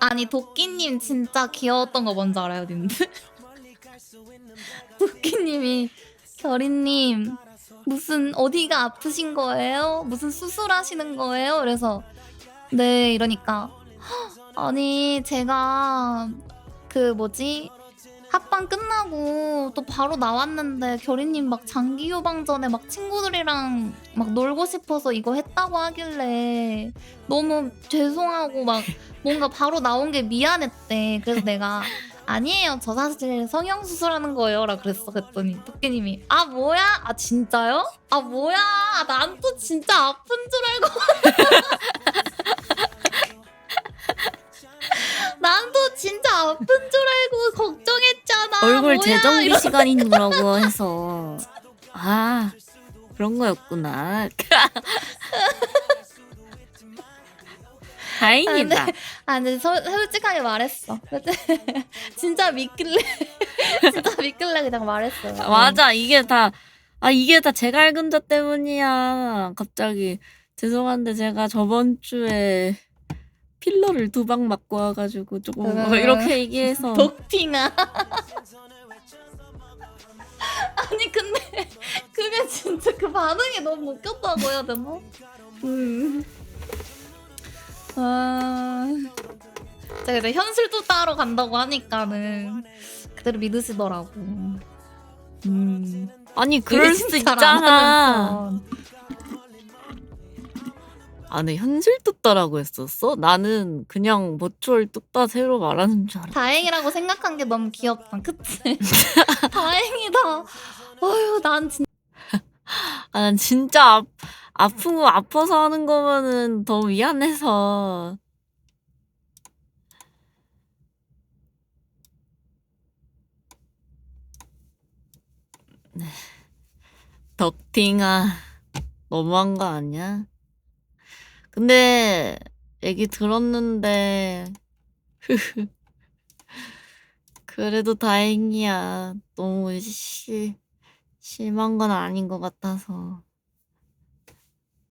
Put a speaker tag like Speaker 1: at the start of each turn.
Speaker 1: 아니 도끼님 진짜 귀여웠던 거 뭔지 알아요, 님들? 도끼님이 결이님 무슨 어디가 아프신 거예요? 무슨 수술하시는 거예요? 그래서 네 이러니까 "헉, 아니 제가 그 뭐지 합방 끝나고 또 바로 나왔는데 결이님 막 장기 유방 전에 막 친구들이랑 막 놀고 싶어서 이거 했다고 하길래 너무 죄송하고 막 뭔가 바로 나온 게 미안했대. 그래서 내가 아니에요. 저 사실 성형 수술하는 거예요라 그랬어. 그랬더니 토끼님이 아 뭐야? 아 진짜요? 아 뭐야? 난 또 진짜 아픈 줄 알고. 난 또 진짜 아픈 줄 알고.
Speaker 2: 얼굴
Speaker 1: 뭐야?
Speaker 2: 재정비 시간이라고 해서 아 그런 거였구나. 다행이다.
Speaker 1: 아 근데 서, 솔직하게 말했어. 진짜 믿길래 진짜 믿길래 그냥 말했어요.
Speaker 2: 아, 맞아 이게 다 아 이게 다 제갈근자 때문이야. 갑자기 죄송한데 제가 저번 주에 필러를 두 방 맞고 와가지고 조금
Speaker 1: 음.
Speaker 2: 뭐 이렇게 얘기해서
Speaker 1: 독팅아. 아니 근데 그게 진짜 그 반응이 너무 웃겼다고 해야 되나? 음. 아. 제가 근데 현실도 따로 간다고 하니까는 그대로 믿으시더라고. 음.
Speaker 2: 아니 그럴 수도 있잖아. 아, 네 현실 뚝따라고 했었어? 나는 그냥 모추얼 뚝따 새로 말하는 줄 알았어.
Speaker 1: 다행이라고 생각한 게 너무 귀엽다. 그치? 다행이다. 어휴, 난 진짜.
Speaker 2: 아, 난 진짜 아, 아픈 거 아파서 하는 거면은 더 미안해서. 네. 덕팅아, 너무한 거 아니야? 근데 얘기 들었는데 그래도 다행이야. 너무 시, 심한 건 아닌 것 같아서.